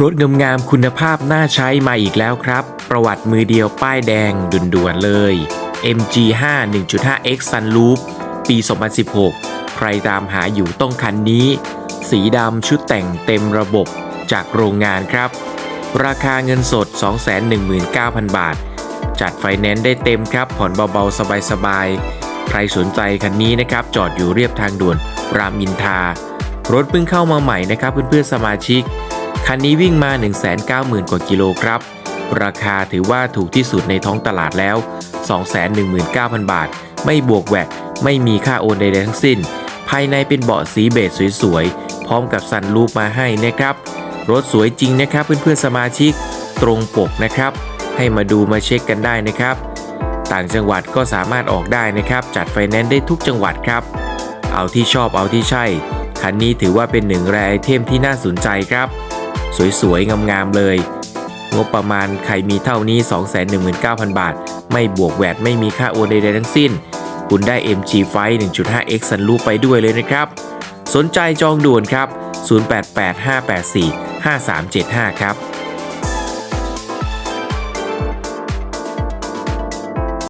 รถงามๆคุณภาพน่าใช้มาอีกแล้วครับ ประวัติมือเดียวป้ายแดงด่วนๆเลย MG5 1.5X Sunroof ปี 2016 ใครตามหาอยู่ต้องคันนี้ สีดำชุดแต่งเต็มระบบจากโรงงานครับ ราคาเงินสด 219,000 บาท จัดไฟแนนซ์ได้เต็มครับ ผ่อนเบาๆ สบายๆ ใครสนใจคันนี้นะครับ จอดอยู่เรียบทางด่วนรามอินทา รถเพิ่งเข้ามาใหม่นะครับเพื่อนๆสมาชิก คันนี้วิ่งมา 190,000 กว่ากิโลครับ ราคาถือว่าถูกที่สุดในท้องตลาดแล้ว 219,000 บาท ไม่บวกแวดไม่มีค่าโอนใดๆทั้งสิ้น ภายในเป็นเบาะสีเบจสวยๆ พร้อมกับซันรูปมาให้นะครับ รถสวยจริงนะครับเพื่อนๆสมาชิกตรงปกนะครับ ให้มาดูมาเช็คกันได้นะครับ ต่างจังหวัดก็สามารถออกได้นะครับ จัดไฟแนนซ์ได้ทุกจังหวัดครับ เอาที่ชอบเอาที่ใช่ คันนี้ถือว่าเป็นหนึ่งแรไอเทมที่น่าสนใจครับ สวยๆ งามๆ เลย งบประมาณใครมีเท่านี้ 219,000 บาท ไม่บวกแวดไม่มีค่าโอนใดๆทั้งสิ้น คุณได้ MG f i 1.5X Sunroof ไปด้วยเลยนะครับ สนใจจองด่วนครับ 0885845375 ครับ